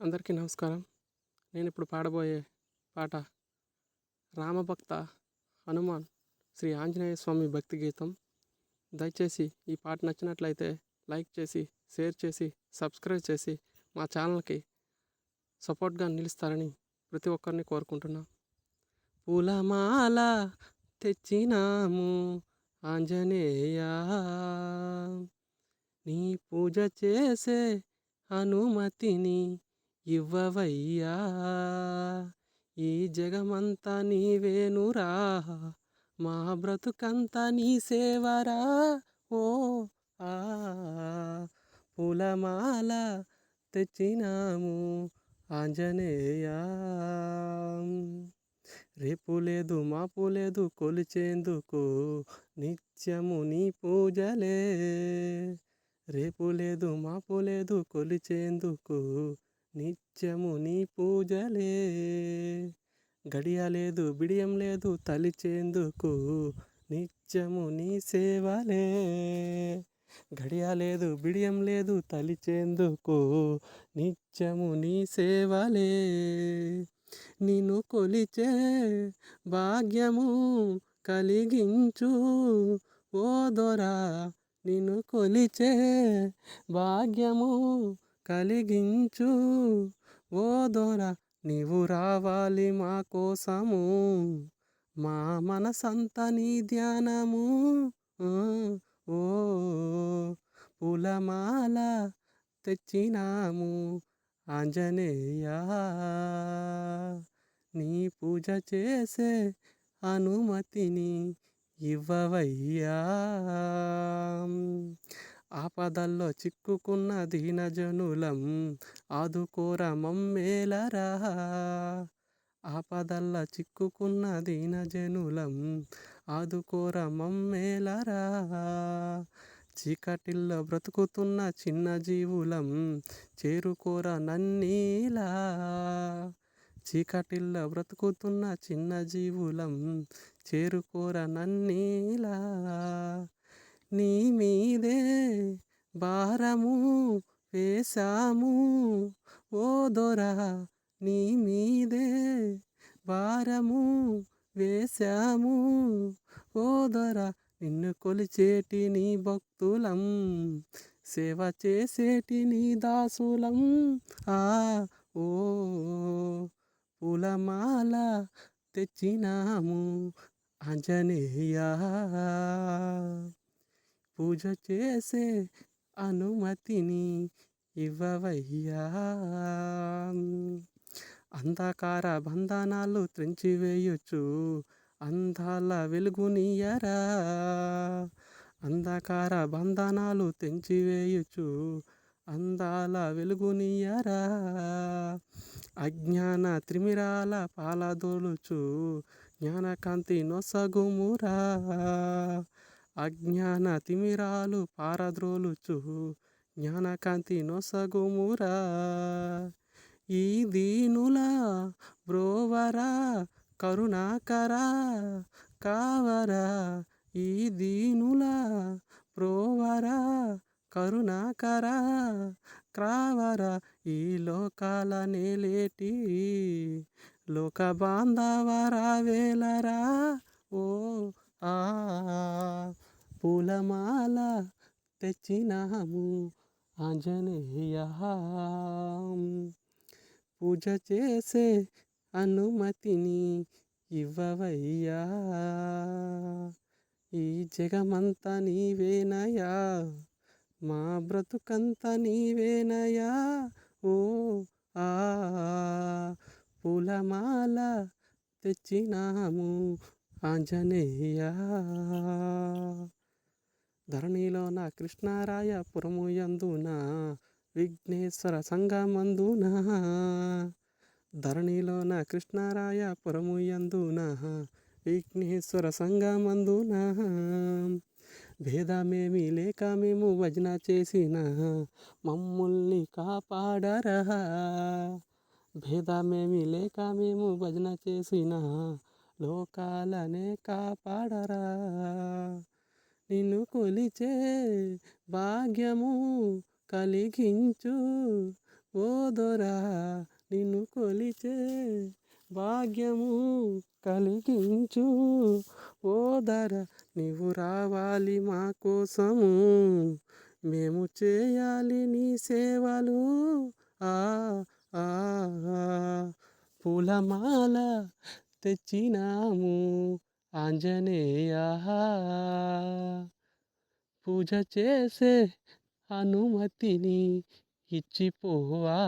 అందరికీ నమస్కారం. నేను ఇప్పుడు పాడబోయే పాట రామభక్త హనుమాన్ శ్రీ ఆంజనేయ స్వామి భక్తి గీతం. దయచేసి ఈ పాట నచ్చినట్లయితే లైక్ చేసి షేర్ చేసి సబ్స్క్రైబ్ చేసి మా ఛానల్కి సపోర్ట్గా నిలుస్తారని ప్రతి ఒక్కరిని కోరుకుంటున్నా. పూలమాల తెచ్చినాము ఆంజనేయ. నీ పూజ చేసే అనుమతిని ఇవ్వవయ్యా. ఈ జగమంతా నీవేనురా. మా బ్రతుకంతా నీ సేవరా. ఓ ఆ పూలమాల తెచ్చినాము ఆంజనేయ. రేపు లేదు మాపు లేదు కొలిచేందుకు నిత్యము నీ పూజలే. రేపు లేదు మాపు లేదు కొలిచేందుకు నిత్యము నీ పూజలే. గడియ లేదు బిడియం లేదు తలిచేందుకు నిత్యము నీ సేవలే. గడియ లేదు బిడియం లేదు తలిచేందుకు నిత్యము నీ సేవలే. నిన్ను కొలిచే భాగ్యము కలిగించు. ఓ దొరా నిన్ను కొలిచే భాగ్యము కలిగించు. ఓ దొర నీవు రావాలి మా కోసము. మా మనసంత నీ ధ్యానము. ఓ పూలమాల తెచ్చినాము. ఆంజనేయ నీ పూజ చేసే అనుమతిని ఇవ్వవయ్యా. ఆపదల్లో చిక్కుకున్న దీనజనులం ఆదుకోర మమ్మేలరా. ఆపదల్ల చిక్కుకున్న దీనజనులం ఆదుకోర మమ్మేలరా. చీకటిల్లో బ్రతుకుతున్న చిన్న జీవులం చేరుకోర నన్నీలా. చీకటిల్లో బ్రతుకుతున్న చిన్న జీవులం చేరుకోర నన్నీలా. నీ మీదే భారము వేశాము. ఓ దొర నీ మీదే భారము వేశాము. ఓ దొర నిన్ను కొలిచేటి నీ భక్తులం సేవ చేసేటి నీ దాసులం. ఆ ఓ పూలమాల తెచ్చినాము ఆంజనేయ. పూజ చేసే అనుమతిని ఇవ్వవయ్యా. అంధకార బంధనాలు త్రెంచివేయొచ్చు అందాల వెలుగునియరా అంధకార బంధనాలు తెంచివేయొచ్చు అందాల వెలుగునియరా అజ్ఞాన త్రిమిరాల పాలదోలుచు జ్ఞానకాంతి నొసగుమురా. అజ్ఞాన తిమిరాలు పారద్రోలుచు జ్ఞానకాంతి నొసగుమురా. ఈ దీనుల బ్రోవరా కరుణాకరా కావరా. ఈ దీనుల బ్రోవరా కరుణాకరా క్రావరా ఈ లోకాల నేలేటి లోక బాంధవరా వేలరా. ఓ ఆ పూలమాల తెచ్చినాము ఆంజనేయ. పూజ చేసే అనుమతిని ఇవ్వవయ్యా. ఈ జగమంతా నీవేనయా మా బ్రతుకంతా నీవేనయా ఓ ఆ పూలమాల తెచ్చినాము ఆంజనేయ. ధరణిలోన నా కృష్ణారాయ పురము యందున విఘ్నేశ్వర సంగమందున? ధరణిలోన నా కృష్ణారాయ పురము యందున విఘ్నేశ్వర సంగమందున? భేదమేమి లేక మేము భజన చేసిన మమ్ముల్ని కాపాడరా? భేదమేమి లేక మేము భజన చేసిన లోకాలనే కాపాడరా? నిన్ను కొలిచే భాగ్యము కలిగించు. ఓ నిన్ను కొలిచే భాగ్యము కలిగించు. ఓ నీవు రావాలి మా కోసము. మేము చేయాలి నీ సేవలు. ఆ ఆ ఆ. పూలమాల తెచ్చినాము. ఆంజనేయ పూజ చేసే అనుమతిని ఇచ్చిపోవా?